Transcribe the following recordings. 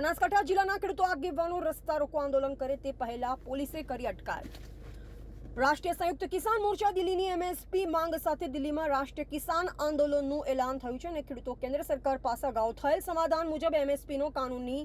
બનાસકાંઠા જિલ્લાના ખેડૂતો આગેવાનો રસ્તા રોકો આંદોલન કરે તે પહેલા પોલીસે કરી અટકાયત. રાષ્ટ્રીય સંયુક્ત કિસાન મોરચા દિલ્હીની એમએસપી માંગ સાથે દિલ્હીમાં રાષ્ટ્રીય કિસાન આંદોલનનું એલાન થયું છે અને ખેડૂતો કેન્દ્ર સરકાર પાસે અગાઉ થયેલ સમાધાન મુજબ એમએસપીનો કાનૂની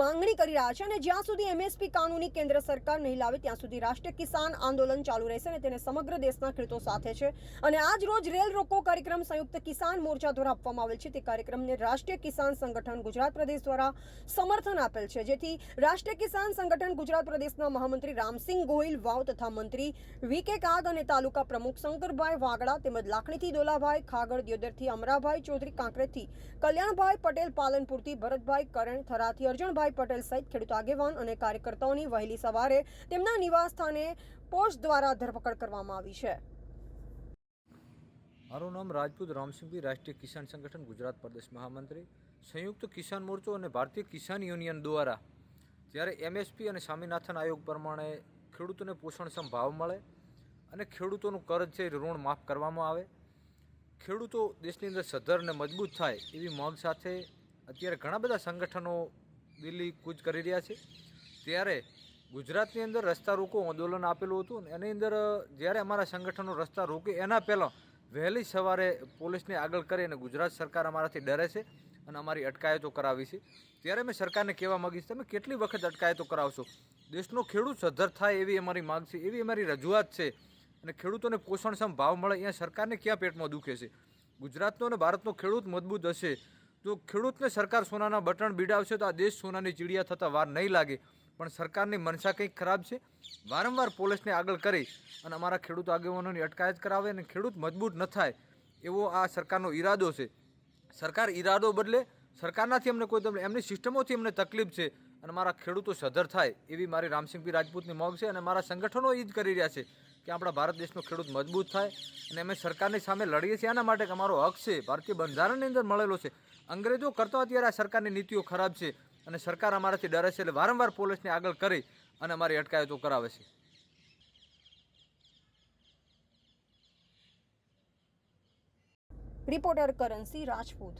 માંગણી કરી રહ્યા છે અને જ્યાં સુધી એમએસપી કાનૂની કેન્દ્ર સરકાર નહીં લાવે, ત્યાં સુધી રાષ્ટ્રીય કિસાન આંદોલન ચાલુ રહેશે અને તેને સમગ્ર દેશના ખેડૂતો સાથે છે. અને આજ રોજ રેલ રોકો કાર્યક્રમ સંયુક્ત કિસાન મોરચા દ્વારા આપવામાં આવેલ છે. તે કાર્યક્રમને રાષ્ટ્રીય કિસાન સંગઠન ગુજરાત પ્રદેશ દ્વારા સમર્થન આપેલ છે. જેથી રાષ્ટ્રીય કિસાન સંગઠન ગુજરાત પ્રદેશના મહામંત્રી રામસિંહ ગોહિલ, વાવ તથા મંત્રી વી કે કાગ અને તાલુકા પ્રમુખ શંકરભાઈ વાગડા તેમજ લાખણીથી દોલાભાઈ ખાગડ, દિયોદરથી અમરાભાઈ ચૌધરી કાંકરેજથી કલ્યાણભાઈ પટેલ, પાલનપુરથી ભરતભાઈ કરણ, થરાથી અર્જણભાઈ પટેલ સહિત ખેડૂત આગેવાન અને કાર્યકર્તાઓની વહેલી સવારે તેમના નિવાસ સ્થાને પોસ્ટ દ્વારા ધરપકડ કરવામાં આવી છે. મારું નામ રાજપૂત રામસિંહભાઈ રાષ્ટ્રીય કિસાન સંગઠન, ગુજરાત પ્રદેશ મહામંત્રી. સંયુક્ત કિસાન મોરચો અને ભારતીય કિસાન યુનિયન દ્વારા જ્યારે એમએસપી અને સ્વામિનાથન આયોગ પ્રમાણે ખેડૂતોને પોષણક્ષમ ભાવ મળે અને ખેડૂતોનું કર્જ છે ઋણ માફ કરવામાં આવે. ખેડૂતો દેશની અંદર સદ્ધર અને મજબૂત થાય એવી માંગ સાથે અત્યારે ઘણા બધા સંગઠનો દિલ્હી કૂચ કરી રહ્યા છે. ત્યારે ગુજરાતની અંદર રસ્તા રોકો આંદોલન આપેલું હતું અને એની અંદર જ્યારે અમારા સંગઠનો રસ્તા રોકે એના પહેલાં વહેલી સવારે પોલીસને આગળ કરી અને ગુજરાત સરકાર અમારાથી ડરે છે અને અમારી અટકાયતો કરાવી છે. ત્યારે મેં સરકારને કહેવા માગીશ, તમે કેટલી વખત અટકાયતો કરાવશો? દેશનો ખેડૂત સદ્ધર થાય એવી અમારી માંગ છે, એવી અમારી રજૂઆત છે. અને ખેડૂતોને પોષણક્ષમ ભાવ મળે, અહીંયા સરકારને ક્યાં પેટમાં દુખે છે? ગુજરાતનો અને ભારતનો ખેડૂત મજબૂત હશે. તો ખેડૂતને સરકાર સોનાના બટન બીડાવશે તો આ દેશ સોનાની ચીડિયા થતાં વાર નહીં લાગે. પણ સરકારની મનસા કંઈક ખરાબ છે? વારંવાર પોલીસને આગળ કરી અને અમારા ખેડૂત આગેવાનોની અટકાયત કરાવે અને ખેડૂત મજબૂત ન થાય, એવો આ સરકારનો ઈરાદો છે. સરકાર ઈરાદો બદલે સરકારનાથી અમને કોઈ તમને એમની સિસ્ટમોથી અમને તકલીફ છે. અને મારા ખેડૂતો સધર થાય એવી મારી રામસિંહભાઈ રાજપૂતની મોગ છે અને મારા સંગઠનો એ જ કરી રહ્યા છે કે આપણા ભારત દેશનો ખેડૂત મજબૂત થાય અને અમે સરકારની સામે લડીએ છીએ. આના માટે કે અમારો હક છે. ભારતીય બંધારણની અંદર મળેલો છે. અંગ્રેજો કરતા અત્યારે આ સરકારની નીતિઓ ખરાબ છે અને સરકાર અમારાથી ડરે છે એટલે વારંવાર પોલીસને આગળ કરી અને અમારી અટકાયતો કરાવે છે. રિપોર્ટર કરણસિંહ રાજપૂત.